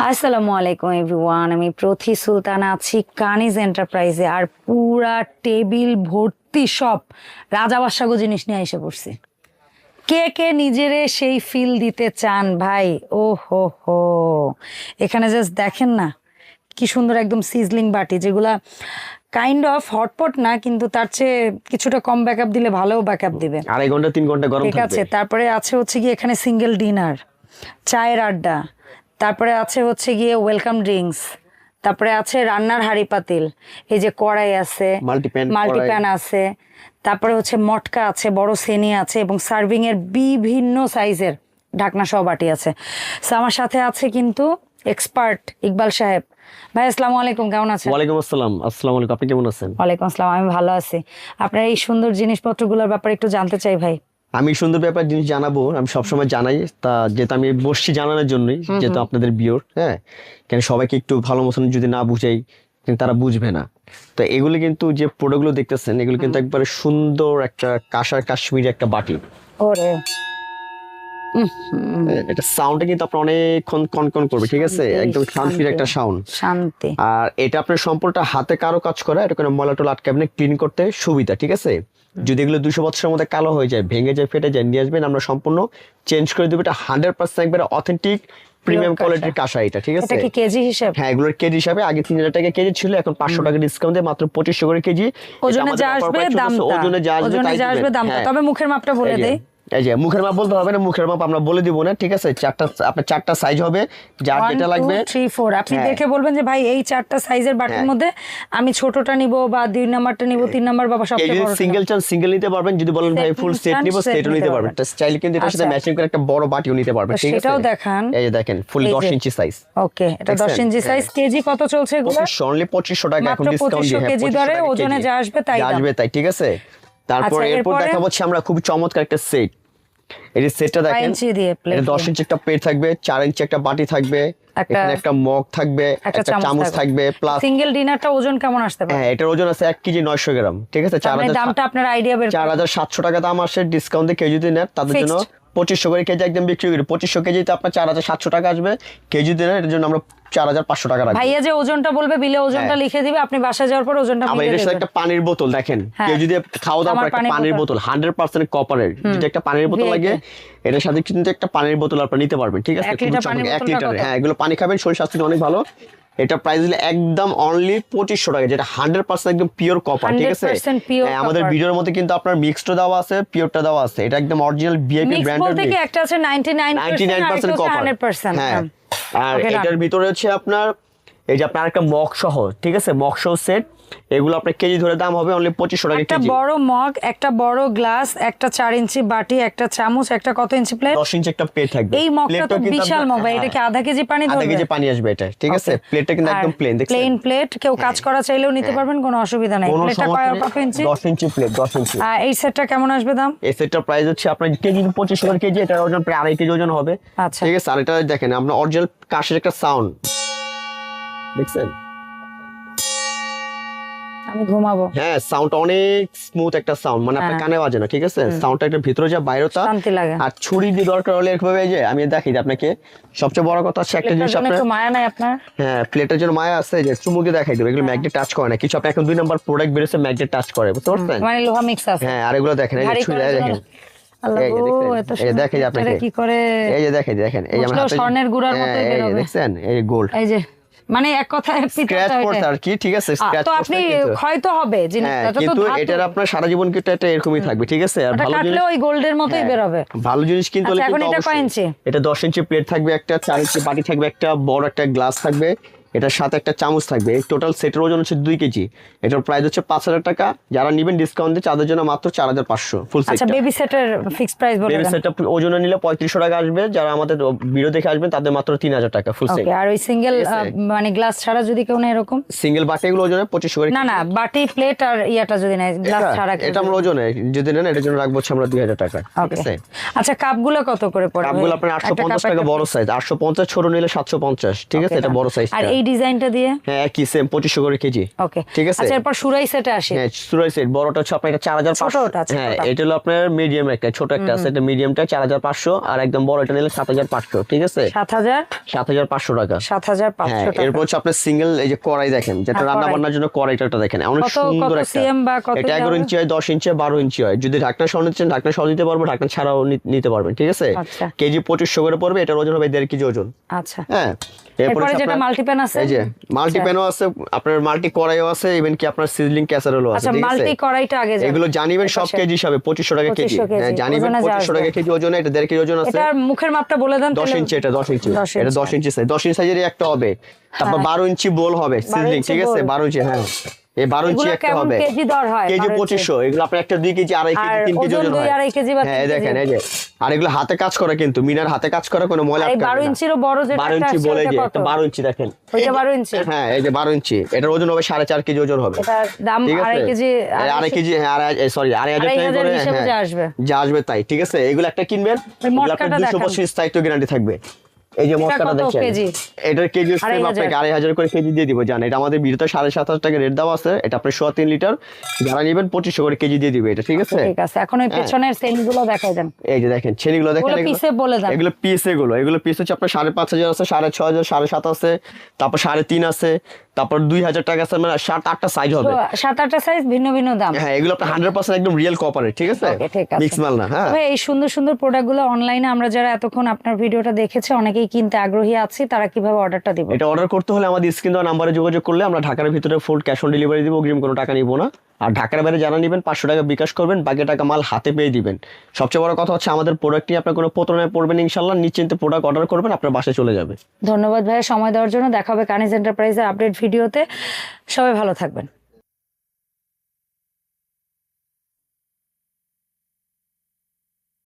আসসালামু আলাইকুম এভরিওয়ান। আমি প্রথি সুলতানা আছি কানিজ এন্টারপ্রাইজে আর পুরা টেবিল ভর্তি সব রাজা বাদশাগো জিনিস নিয়ে এসে পড়ছি। কে কে নিজেরে সেই ফিল দিতে চান ভাই? ও হো হো। এখানে জাস্ট দেখেন না কি সুন্দর একদম সিজলিং বাটি যেগুলা কাইন্ড অফ হটপট না কিন্তু তার চেয়ে কিছুটা কম ব্যাকআপ দিলে ভালো ব্যাকআপ দিবে। আড়াই ঘণ্টা তিন ঘণ্টা গরম ঠিক আছে তারপরে আছে হচ্ছে গিয়ে এখানে সিঙ্গেল ডিনার চায়ের আড্ডা তারপরে আছে হচ্ছে গিয়ে ওয়েলকাম ড্রিঙ্কস তারপরে আছে রান্নার হাড়ি পাতিল এই যে কড়াই আছে মাল্টিপ্যান আছে তারপরে হচ্ছে মটকা আছে বড় সেনি আছে এবং সার্ভিং এর বিভিন্ন সাইজের ঢাকনা সহ বাটি আছে। আমার সাথে আছে কিন্তু এক্সপার্ট ইকবাল সাহেব। ভাই আসসালামু আলাইকুম কেমন আছেন? ওয়ালাইকুম আসসালাম। আসসালামু আলাইকুম আপনি কেমন আছেন? ওয়ালাইকুম আসসালাম আমি ভালো আছি। আপনার এই সুন্দর জিনিসপত্রগুলোর ব্যাপারে একটু জানতে চাই ভাই। আমি সুন্দর ব্যাপার জিনিস জানাব আমি সবসময় জানাই। তা যেহেতু আমি বসছি জানানোর জন্যই যেহেতু আপনাদের বিয়োর হ্যাঁ? কেন সবাইকে একটু ভালো মতন যদি না বুঝাই কিন্তু তারা বুঝবে না। তো এগুলো কিন্তু যে প্রোডাক্টগুলো দেখতেছেন এগুলো কিন্তু একবারে সুন্দর একটা কাশার কাশ্মীরি একটা বাটি। ওরে। এটা সাউন্ডটা কিন্তু আপনার অনেকক্ষণ কনকন করবে ঠিক আছে? একদম শান্তির একটা সাউন্ড শান্তি। আর এটা আপনার সম্পূর্ণটা হাতে কারও কাজ করা এটা কোনো ময়লা টলা আটকাবে ক্লিন করতে সুবিধা ঠিক আছে? যদি এগুলো দুশো বছরের মধ্যে কালো হয়ে যায় ভেঙে যায় ফেটে যায় নিয়ে আসবেন আমরা সম্পূর্ণ চেঞ্জ করে দেবো। এটা হান্ড্রেড পার্সেন্ট একবারে অথেন্টিক প্রিমিয়াম কোয়ালিটির কাঁসা এটা ঠিক আছে? এটা কি কেজি হিসেব? হ্যাঁ এগুলোর কেজি হিসাবে আগে তিন হাজার টাকা কেজি ছিল এখন পাঁচশো টাকা ডিসকাউন্ট দিয়ে মাত্র পঁচিশশো করে কেজি। ওজনে যা আসবে দামটা। ওজনে যা আসবে ওজনে তাই আসবে দামটা। হ্যাঁ। তবে মুখের মাপটা বলে এই যে, দেই। এই যে মুখের মাপ বলতে হবে না মুখের মাপ আমরা বলে দিব না ঠিক আছে চারটা আপনার চারটা সাইজ হবে যার ওয়ান যেটা লাগবে থ্রি ফোর আপনি হ্যাঁ। দেখে বলবেন যে ভাই এই চারটা সাইজের বাটির হ্যাঁ। মধ্যে আমি ছোটটা নিব বা দুই নাম্বারটা নিব তিন নাম্বার বা সবচেয়ে বড় সিঙ্গেল চান সিঙ্গেল নিতে পারবেন যদি বলেন ভাই ফুল সেট নিব সেটও নিতে পারবেন। চাইলে কিন্তু এটার সাথে আচ্ছা। ম্যাচিং করে একটা বড় বাটিও নিতে পারবেন ঠিক আছে সেটাও দেখান। এই যে দেখেন ফুল 10 ইঞ্চি সাইজ ওকে এটা দশ দেখছেন? ইঞ্চি সাইজ। কেজি কত চলছে এগুলো অনলি 2500 টাকা এখন ডিসকাউন্ট দিয়ে হ্যাঁ, কেজি 2500 দরে ওজনে যা আসবে তাই আসবে তাই ঠিক আছে তারপর আচ্ছা, এরপর দেখাবো আমরা খুব চমৎকার একটা সেট এই যে সেটটা দেখেন 10 ইঞ্চি একটা প্লেট থাকবে চার ইঞ্চি একটা বাটি থাকবে একটা- এখানে একটা মগ থাকবে একটা চামচ থাকবে প্লাস সিঙ্গেল ডিনারটা ওজন কেমন আসতে পারে হ্যাঁ এটার ওজন আছে 1 কেজি 900 গ্রাম ঠিক আছে তার মানে 4000 দামটা আপনার আইডিয়া বের চার। হাজার সাতশো টাকা দাম আসে ডিসকাউন্ট কেউ যদি নেন তাদের জন্য. পঁচিশশো করে কেজি একদম বিক্রি করি। পঁচিশশো কেজিতে আপনার চার হাজার সাতশো টাকা আসবে। কেজি নেন এটার জন্য আমরা চার হাজার পাঁচশো টাকা রাখব। ভাইয়া যে ওজনটা বলবে বিলে ওজনটা হ্যাঁ। লিখে দিবে আপনি বাসায় যাওয়ার পর ওজনটা মিলিয়ে এটার সাথে একটা পানির বোতল দেখেন। হ্যাঁ। কেউ যদি খাওয়া দাওয়া আমার একটা পানির বোতল। হান্ড্রেড পার্সেন্ট কপারের যদি একটা পানির বোতল লাগে এটার সাথে কিন্তু একটা পানির বোতল আপনার নিতে পারবেন ঠিক আছে? এক লিটার? হ্যাঁ এগুলো পানি খাবেন শরীর স্বাস্থ্য অনেক ভালো। এটা প্রাইস দিলে একদম অনলি পঁচিশশো টাকা যেটা হান্ড্রেড পার্সেন্ট একদম পিওর কপার ঠিক আছে? 100% pure হ্যাঁ, আমাদের। ভিডিওর মধ্যে কিন্তু আপনার মিক্সড দেওয়া আছে পিওরটা দেওয়া আছে। এটা একদম অরিজিনাল বিআইপি ব্র্যান্ড ব্র্যান্ডের বলতে একটা আছে 99% 99% কপার হ্যাঁ। আর এটার ভিতরে হচ্ছে আপনার এই যে আপনার একটা মগ সহ ঠিক আছে? মগ সহ সেট এগুলো আপনার কেজি ধরে দাম হবে অনলি পঁচিশশো টাকা একটা বড় মগ একটা বড় গ্লাস একটা চার ইঞ্চি বাটি একটা চামচ একটা কত ইঞ্চি প্লেট দশ ইঞ্চি একটা প্লেট থাকবে। এই মগটা তো বিশাল মগ ভাই এটা কি হ্যাঁ, আধা কেজি পানি আধা কেজি পানি আসবে এটা ঠিক আছে? প্লেটটা কিন্তু একদম প্লেন দেখছেন? প্লেন প্লেট কেউ কাজ করা চাইলেও নিতে হ্যাঁ। পারবেন কোনো অসুবিধা নাই। প্লেটটা কয় কত ইঞ্চি? নেই দশ ইঞ্চি প্লেট দশ ইঞ্চি। আর এই সেটটা কেমন আসবে দাম? এই সেটটার প্রাইস হচ্ছে আপনার কেজি পঁচিশশো করে কেজি এটার ওজন প্রায় আড়াই কেজি ওজন হবে। আচ্ছা। ঠিক আছে? আর এটা দেখেন আপনার অরিজিনাল কাশের একটা সাউন্ড দেখছেন? আমি ঘুমাবো। হ্যাঁ সাউন্ড অনেক স্মুথ একটা সাউন্ড মানে আপনার হ্যাঁ। কানে বাজে না ঠিক আছে? সাউন্ডটা একটা ভিতরে যা বাইরেটা শান্তি লাগে। আর ছুরি দিয়ে দরকার হলে এরকম যে আমি দেখি আপনাকে। সবচেয়ে বড় কথা হচ্ছে একটা জিনিস আপনার মায়া নাই আপনার? হ্যাঁ প্লেটের জন্য মায়া আছে যে চুমুকে দেখাই দেবে এগুলো ম্যাগনেট টাচ করে না কিছু আপনি এখন দুই নাম্বার প্রোডাক্ট বেরোছে ম্যাগনেট টাচ করে বুঝতে পারছেন? মানে লোহা মিক্স আছে। হ্যাঁ আর এগুলো দেখেন এই যে ছুরি দেখেন। দেখেন যে কি করে এই যে দেখেন দেখেন এই যে আমার হাতে স্বর্ণের গুঁড়ার হ্যাঁ, এই যে বেরোবে। দেখছেন এই গোল্ড এই যে। মানে এক কথায় পিতলটা স্ক্র্যাচ ওইটাই। পড়ছে আর কি ঠিক আছে স্ক্র্যাচ তো আপনি হয়তো হবে জিনিসটা হ্যাঁ এটা তো কিন্তু এটার আপনার সারা জীবন কিন্তু এটা এরকমই থাকবে ঠিক আছে আর ভালো জিনিস ওই গোল্ডের মতোই বের হবে ভালো জিনিস কিন্তু আচ্ছা, এখন এটা কয় ইঞ্চি? এটা দশ ইঞ্চি প্লেট থাকবে একটা চার ইঞ্চি বাটি থাকবে একটা বড় একটা গ্লাস থাকবে এটার সাথে একটা চামচ থাকবে। এই টোটাল সেটের ওজন হচ্ছে দুই কেজি। এটার প্রাইস হচ্ছে পাঁচ হাজার টাকা। যারা নিবেন ডিসকাউন্ট দিয়ে তাদের জন্য মাত্র চার হাজার পাঁচশো ফুল আচ্ছা সেট বেবি সেটের ফিক্সড প্রাইস বলে বেবি দেন। ওজনে নিলে পঁয়ত্রিশশো টাকা আসবে। যারা আমাদের ভিডিও দেখে আসবেন তাদের মাত্র তিন হাজার টাকা ফুল সেট আর ওই সিঙ্গেল মানে গ্লাস ছাড়া যদি কেউ নেয় এরকম? সিঙ্গেল বাটি এগুলো ওজনে পঁচিশশো করে না না বাটি প্লেট আর ইয়াটা যদি নেয় গ্লাস ছাড়া এটা আমরা ওজনে যদি নেন এটার জন্য রাখব আমরা দুই হাজার টাকা। ঠিক Okay. আছে আচ্ছা কাপগুলো কত করে পড়বে? কাপগুলো আপনার আটশো পঞ্চাশ টাকা বড় সাইজ আটশো পঞ্চাশ ছোট নিলে সাতশো পঞ্চাশ। ঠিক আছে? এটা বড় সাইজ আর এই ডিজাইনটা দিয়ে? হ্যাঁ একই সেম পঁচিশশো করে কেজি। ওকে ঠিক আছে? আচ্ছা এরপর সুরাই সেটে আসি। হ্যাঁ সুরাই সেট বড়টা হচ্ছে আপনার এটা চার হাজার পাঁচশো। ছোটটা, ছোটটা। হ্যাঁ এটা হলো আপনার মিডিয়াম একটা ছোট একটা আছে এটা মিডিয়ামটা চার হাজার পাঁচশো আর একদম বড় এটা নিলে সাত হাজার পাঁচশো ঠিক আছে? সাত হাজার? সাত হাজার পাঁচশো টাকা। সাত হাজার হ্যাঁ পাঁচশো টাকা। এরপর হচ্ছে আপনার সিঙ্গেল এই যে কড়াই দেখেন যেটা হ্যাঁ, রান্না। বান্নার জন্য কড়াইটা দেখেন অনেক সুন্দর একটা। এটা এগারো যাবে? ইঞ্চি হয় দশ ইঞ্চি হয় বারো ইঞ্চি হয়। যদি ঢাকনা সহ নিচ্ছেন ঢাকনা সহ দিতে পারব ঢাকনা ছাড়াও নিতে পারবেন ঠিক আছে? আচ্ছা। কেজি পঁচিশশো করে পড়বে এটার ওজন হবে দেড় কেজি ওজন। আচ্ছা। হ্যাঁ এরপরে যেটা মাল্টিপ্যান আছে এই যে মাল্টি প্যানও আছে আপনার মাল্টি কড়াইও আছে ইভেন কি আপনার সিজলিং ক্যাসারোলও আছে আচ্ছা মাল্টি কড়াইটা আগে। এগুলো জানিবেন সব আচ্ছা। কেজি হিসাবে পঁচিশশো টাকা কেজি হ্যাঁ জানিবেন ওজনে যা পঁচিশশো টাকা কেজি ওজন এটা দেড় কেজি ওজন আছে এটার মুখের মাপটা বলে দেন দশ তাহলে- ইঞ্চি এটা দশ ইঞ্চি এটা ইঞ্চি। দশ ইঞ্চি সাইজ দশ ইঞ্চি সাইজের একটা হবে তারপর হ্যাঁ। বারো ইঞ্চি বোল হবে সিজলিং ঠিক আছে bowl। বারো ইঞ্চি হ্যাঁ এই বারো ইঞ্চি একটা হবে। কেজি দর হয়? কেজি 12 এগুলো আপনার একটা দুই কেজি আড়াই কেজি আর কেজি ওজন হয়। আড়াই কেজি বা হ্যাঁ দেখেন এই যে আর এগুলো হাতে কাজ করা কিন্তু মিনার হাতে কাজ করা কোনো ময়লা আটকাবে বারো না। ইঞ্চিরও বড় যেটা বারো একটা ইঞ্চি বলে যে একটা বারো ইঞ্চি দেখেন। ওইটা বারো ইঞ্চি? হ্যাঁ এই যে বারো ইঞ্চি এটার ওজন হবে সাড়ে চার কেজি ওজন হবে। এটার দাম আড়াই কেজি আড়াই কেজি হ্যাঁ আড়াই সরি আড়াই হাজার আড়াই টাকা করে যা আসবে। যা আসবে তাই ঠিক আছে? এগুলো একটা কিনবেন দেখান। স্থায়িত্ব গ্যারান্টি থাকবে। এই যে মশলাটা দেখছেন? এটার কেজি আপনাকে আড়াই হাজার। করে কেজি দিয়ে দিব জান। এটা আমাদের বিরুদ্ধে সাড়ে সাত হাজার টাকা রেট দেওয়া আছে। এটা আপনার সোয়া তিন লিটার। যারা নেবেন পঁচিশশো করে কেজি দিয়ে দিবে এটা ঠিক আছে? ঠিক আছে। এখন ওই পেছনের সেল দেখাই দেন। এই যে দেখেন দেখেন পিসে বলে দেন। এগুলো পিস এগুলো। এগুলো পিস হচ্ছে আপনার সাড়ে পাঁচ হাজার আছে সাড়ে ছ হাজার সাড়ে সাত আছে তারপর সাড়ে তিন আছে তারপর দুই হাজার টাকা আছে মানে সাত আটটা সাইজ হবে। সাত আটটা সাইজ ভিন্ন ভিন্ন দাম। হ্যাঁ এগুলো আপনার হান্ড্রেড পার্সেন্ট একদম রিয়েল কপারের ঠিক আছে। মিক্স মাল না হ্যাঁ। এই সুন্দর সুন্দর প্রোডাক্টগুলো অনলাইনে আমরা যারা এতক্ষণ আপনার ভিডিওটা দেখেছে অনেকেই কিনতে আগ্রহী আছি তারা কীভাবে অর্ডারটা দিব? এটা অর্ডার করতে হলে আমাদের স্ক্রিন দেওয়া নাম্বারে যোগাযোগ করলে আমরা ঢাকার ভিতরে ফুল ক্যাশ অন ডেলিভারি দিব অগ্রিম কোনো টাকা নিব না। আর ঢাকার বাইরে যারা নেবেন পাঁচশো টাকা বিকাশ করবেন বাকি টাকা মাল হাতে পেয়ে দিবেন। সবচেয়ে বড় কথা হচ্ছে আমাদের প্রোডাক্ট নিয়ে আপনার কোনো প্রতারণায় পড়বেন ইনশাল্লাহ নিশ্চিন্তে প্রোডাক্ট অর্ডার করবেন আপনার বাসায় চলে যাবে। ধন্যবাদ ভাইয়া সময় দেওয়ার জন্য। দেখা হবে কানিজ এন্টারপ্রাইজের আপডেট ভিডিওতে। সবাই ভালো থাকবেন।